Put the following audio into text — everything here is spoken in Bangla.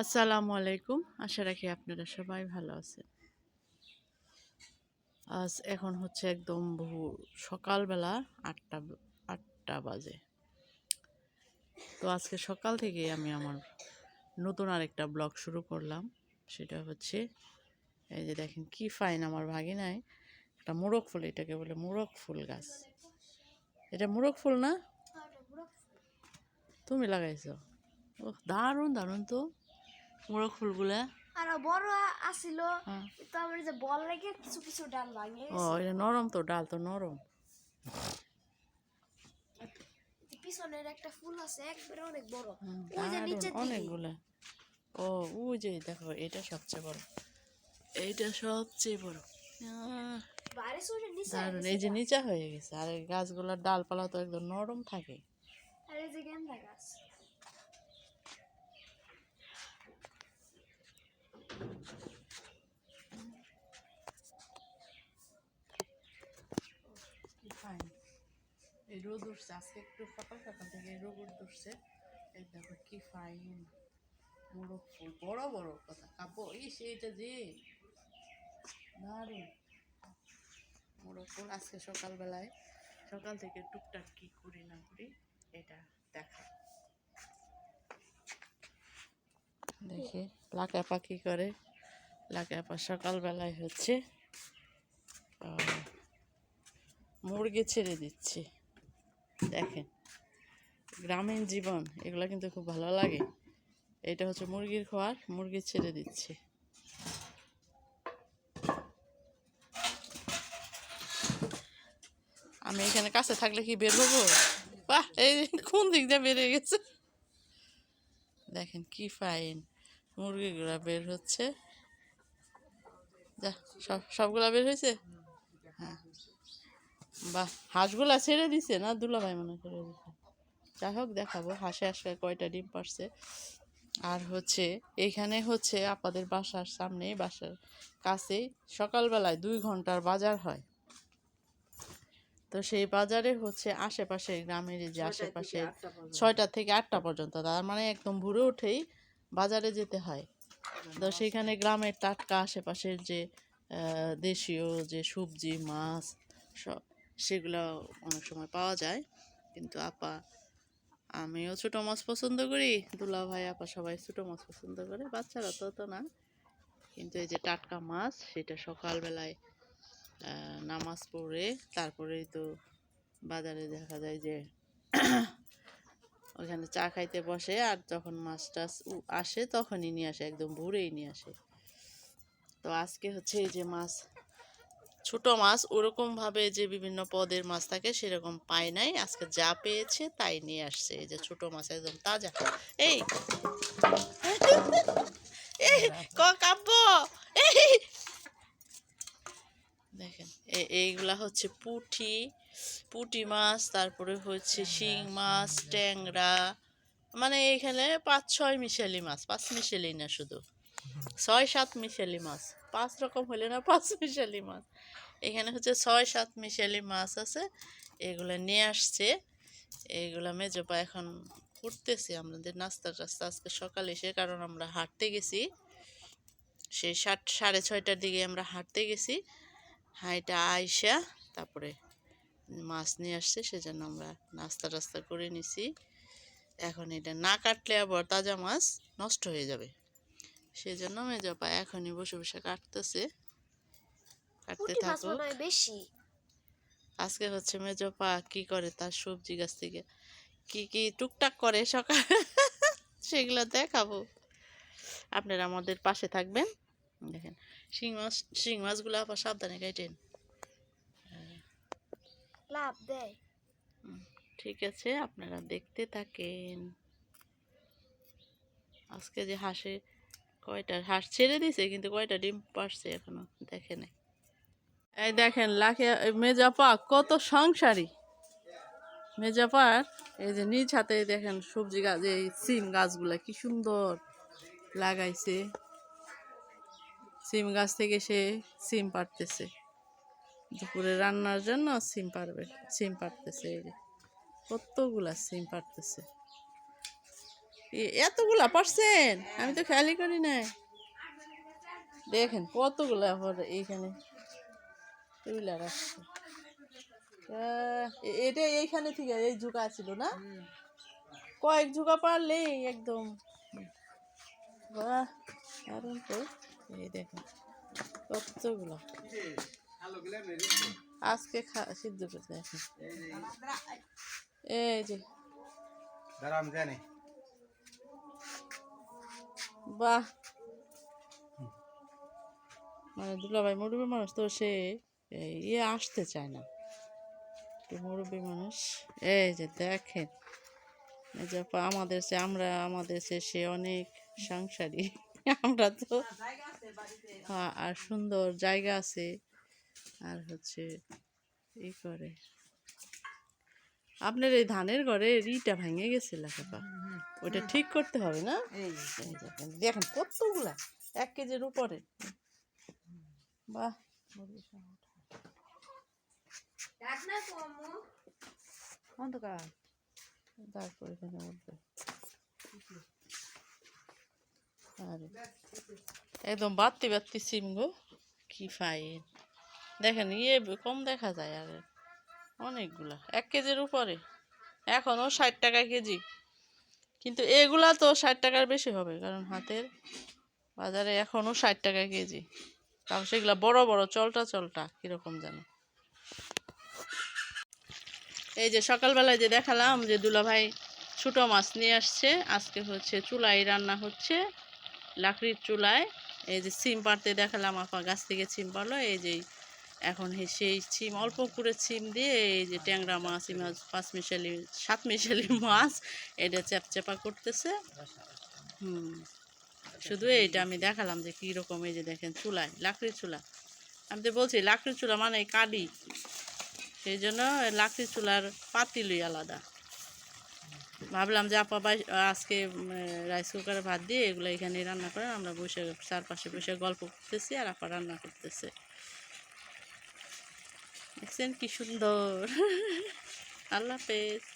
আসসালামু আলাইকুম। আশা রাখি আপনারা সবাই ভালো আছেন। আজ এখন হচ্ছে একদম বহু সকালবেলা আটটা আটটা বাজে। তো আজকে সকাল থেকে আমি আমার নতুন আরেকটা ব্লগ শুরু করলাম। সেটা হচ্ছে এই যে দেখেন কি ফাইন আমার ভাগিনায়। একটা মোরগ ফুল এটাকে বলে মোরগ ফুল গাছ। এটা মোরগ ফুল না? তুমি লাগাইছো? ও দারুণ দারুণ তো। মোরগ ফুলগুলা? আর বড় আসিল হ্যাঁ। তো আমার যে বল লাগে কিছু কিছু ডাল ভাঙে ও এটা নরম তো ডাল তো নরম। পিছনের একটা ফুল আছে একবারে অনেক বড়। ওই যে অনেকগুলা। ও ওই যে দেখো এটা সবচেয়ে বড়। এইটা সবচেয়ে বড়। নিচে এই যে নিচা হয়ে গেছে। আর এই গাছগুলোর ডালপালা তো একদম নরম থাকে। আর এই যে গেন্দা গাছ। এই রোদ উঠছে, আজকে একটু সকাল সকাল থেকে এই রোদ উঠছে। এই দেখো কি ফাইন মোরগ ফুল, বড় বড় কথা কাব্য ইস, এইটা যে। দারুণ। মোরগ ফুল আজকে সকালবেলায়। সকাল থেকে টুকটাক কি করি না করি, এটা দেখা। দেখি লাকা পাখি করে। লাকা পা সকালবেলায় হচ্ছে মুরগি ছেড়ে দিচ্ছে। দেখেন, গ্রামীণ জীবন, এগুলো কিন্তু খুব ভালো লাগে। এটা হচ্ছে মুরগির খোয়ার, মুরগি ছেড়ে দিচ্ছে। আমি এখানে কাছে থাকলে কি বের হব? বাহ, এই কোন দিক দিয়ে বেরিয়ে গেছে? দেখেন কি ফাইন মুরগিগুলা বের হচ্ছে। যা সব সবগুলা বের হয়েছে? হ্যাঁ। বাহ হাঁসগুলা ছেড়ে দিছে না? দুলাভাই মনে করে দিছে। যাই হোক দেখাবো। হাঁসে আজকে কয়টা ডিম পারছে। আর হচ্ছে এখানে হচ্ছে আপনাদের বাসার সামনে বাসার কাছে সকালবেলায় দুই ঘণ্টার বাজার হয়। তো সেই বাজারে হচ্ছে আশেপাশে গ্রামের এই যে আশেপাশে ছয়টা থেকে আটটা পর্যন্ত। তার মানে একদম ভোরে উঠেই বাজারে যেতে হয়। তো সেখানে গ্রামের টাটকা আশেপাশের যে দেশীয় যে সবজি, মাছ, সব সেগুলো অনেক সময় পাওয়া যায়। কিন্তু আপা, আমিও ছোটো মাছ পছন্দ করি, দুলা ভাই, আপা সবাই ছোটো মাছ পছন্দ করে, বাচ্চারা তো তো না। কিন্তু এই যে টাটকা মাছ, সেটা সকালবেলায় নামাজ পড়ে, তারপরেই তো বাজারে দেখা যায় যে ওখানে চা খাইতে বসে আর যখন মাছ টাছ আসে তখনই নিয়ে আসে, একদম ভোরেই নিয়ে আসে। তো আজকে হচ্ছে এই যে মাছ, ছোট মাছ ওরকম ভাবে যে বিভিন্ন পদের মাছ থাকে সেরকম পায় নাই। আজকে যা পেয়েছে তাই নিয়ে আসছে। এই যে ছোট মাছ একদম তাজা। এই কাব্য? এই, দেখেন এইগুলা হচ্ছে পুঁটি পুঁটি মাছ তারপরে হচ্ছে শিং মাছ ট্যাংরা মানে এখানে পাঁচ ছয় মিশালি মাছ পাঁচ মিশালি না শুধু। ছয় সাত মিশালি মাছ পাঁচ রকম হলে না পাঁচ মিশালি মাছ। এখানে হচ্ছে ছয় সাত মিশালি মাছ আছে এগুলো নিয়ে আসছে। এইগুলা মেজপা এখন করতেছি আমাদের নাস্তা টাস্তা আজকে সকালে এসে কারণ আমরা হাঁটতে গেছি। সেই সাত সাড়ে ছয়টার দিকে আমরা হাঁটতে গেছি। হাঁটা আইসা তারপরে মাছ নিয়ে আসছে সেজন্য আমরা নাস্তা টাস্তা করে নিছি। এখন এটা না কাটলে আবার তাজা মাছ নষ্ট হয়ে যাবে। সেজন্য মেজপা এখনই বসে বসে কাটতেছে। কাটতে হয় বেশি। আজকে হচ্ছে মেজপা কি করে তার সবজি গাছ থেকে কি কি টুকটাক করে সকাল সেগুলো দেখাবো। আপনারা আমাদের পাশে থাকবেন। দেখেন শিং মাছ শিং মাছগুলো আবার সাবধানে কাটেন। লাভ দেয়। ঠিক আছে, আপনারা দেখতে থাকেন। আজকে যে হাঁসে, কয়টা হাঁস ছেড়ে দিছে, কিন্তু কয়টা ডিম পারছে এখনও দেখে এই দেখেন, লাখে মেজাপা কত সংসারী। মেজাপার এই যে নিজ হাতে দেখেন সবজি গাছ এই সিম গাছগুলা কি সুন্দর লাগাইছে। সিম গাছ থেকে সে সিম পারতেছে দুপুরে রান্নার জন্য সিম পারবে, সিম পারতেছে এই যে। কতগুলা সিম পারতেছে। এতগুলা পারছেন? আমি তো খেয়ালই করি না দেখেন কতগুলা আবার এইখানে তুইলা রাখছে এটা এইখানে থেকে এই ঝুঁকা ছিল না? কয়েক ঝুঁকা পারলেই একদম। বাহ, দারুণ তো। এই দেখেন কতগুলো। আজকে সিদ্ধ করতে এখন এই যে। বাহ। মানে দুলাভাই মুরব্বী মানুষ তো সে ইয়ে আসতে চায় না। মুরব্বী মানুষ। এই যে দেখেন আমাদের সে আমরা আমাদের সে সে অনেক সাংসারিক। আমরা তো হ্যাঁ আর সুন্দর জায়গা আছে। আর হচ্ছে ই করে। আপনার এই ধানের ঘরে রিটা ভেঙে গেছে লেখাপা। ওইটা ঠিক করতে হবে না? দেখেন কতগুলা এক কেজির উপরে। বাহ অন্ধকার। তারপর এখানে উঠবে। একদম বাত্তি বাত্তি সিম গো। কি ফাইন। দেখেন ইয়ে কম দেখা যায় আর অনেকগুলা, এক কেজির উপরে। এখনও ষাট টাকা কেজি। কিন্তু এগুলা তো ষাট টাকার বেশি হবে, কারণ হাতের বাজারে এখনও ষাট টাকা কেজি। কারণ সেগুলা বড় বড়, চলটা চলটা, কীরকম জানো এই যে সকালবেলায় যে দেখালাম যে দুলাভাই ছোটো মাছ নিয়ে আসছে, আজকে হচ্ছে চুলায় রান্না হচ্ছে, লাকড়ির চুলায় এই যে সিম পাড়তে দেখালাম আপা, গাছ থেকে সিম পারল এই যে এখন সেই সিম অল্প করে সিম দিয়ে এই যে ট্যাংরা মাছ, এই মাছ, পাঁচ মিশালি, সাত মিশালি মাছ, এটা চ্যাপচ্যাপা করতেছে। হুম, শুধু এইটা আমি দেখালাম যে কীরকম এই যে দেখেন চুলায় লাকড়ির চুলা। আমি তো বলছি লাকড়ির চুলা মানে কালি সেই জন্য লাকড়ির চুলার পাতিলই আলাদা। ভাবলাম যে আপা বাই- আজকে রাইস কুকারে ভাত দিয়ে এগুলো এখানে রান্না করে আমরা বসে চারপাশে বসে গল্প করতেছি আর আপা রান্না করতেছে। দেখছেন কি সুন্দর। আল্লাহ হাফেজ।